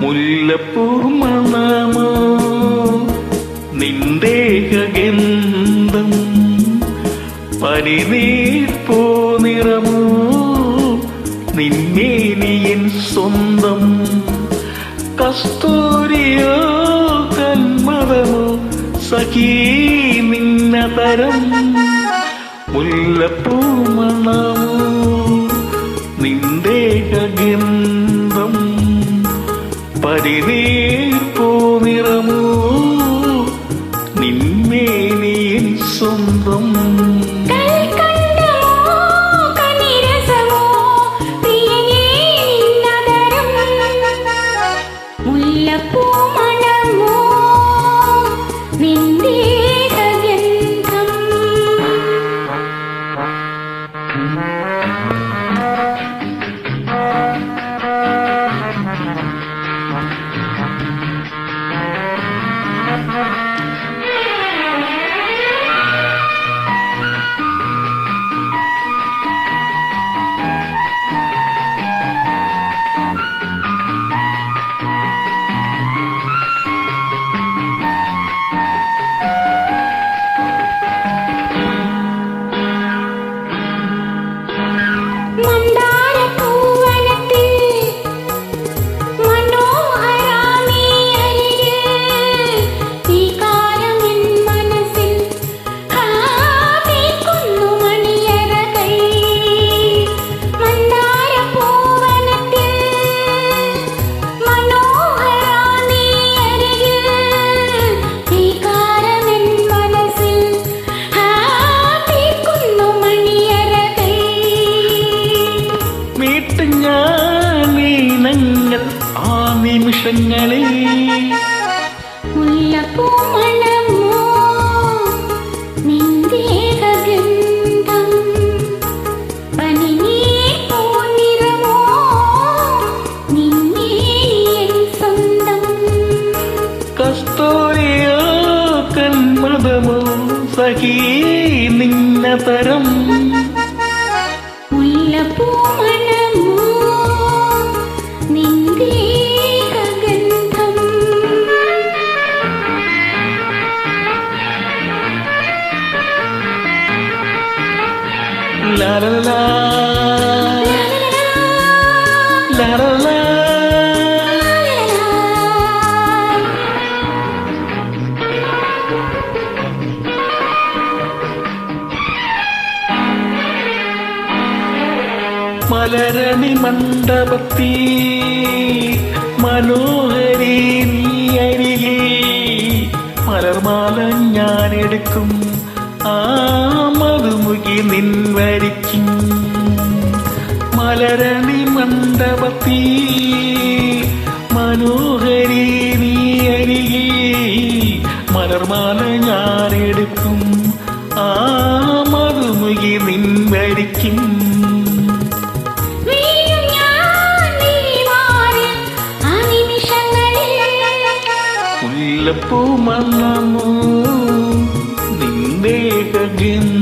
മുല്ലപ്പൂ മണമോ നിന്ദേഹഗന്ധം പനിനീർപ്പൂ നിറമോ. നിന്നേനിയൻ സ്വന്തം കസ്തൂരിയോ കന്മതമോ സഖീ നിന്ന തരം മുല്ലപ്പൂ മണമോ. ഗന്ധം പരിനീർപ്പൂ നിറമോ. നിന്നേനിയൻ സ്വന്തം സ്വന്തം കസ്തൂരിയോ കന്മൃതമോ സഖീ നിന്നതരം മുല്ലപ്പൂ മലരണി മണ്ഡപത്തി മനോഹരി നീ അരികെ മലർമാല ഞാൻ എടുക്കും ആ മധുമുഖി നിൻ വരിക്കും മലരണി മണ്ഡപത്തി മനോഹരി നീ അരികെ മലർമാല ഞാനെടുക്കും. ആ മധുമുഖി നിൻ വരിക്കും വീഴും ഞാൻ നീവാറിൽ ആ നിമിഷങ്ങളിൽ. മുല്ലപ്പൂ മണ്ണമോ നിന്ദേഹഗന്ധം Mm-hmm.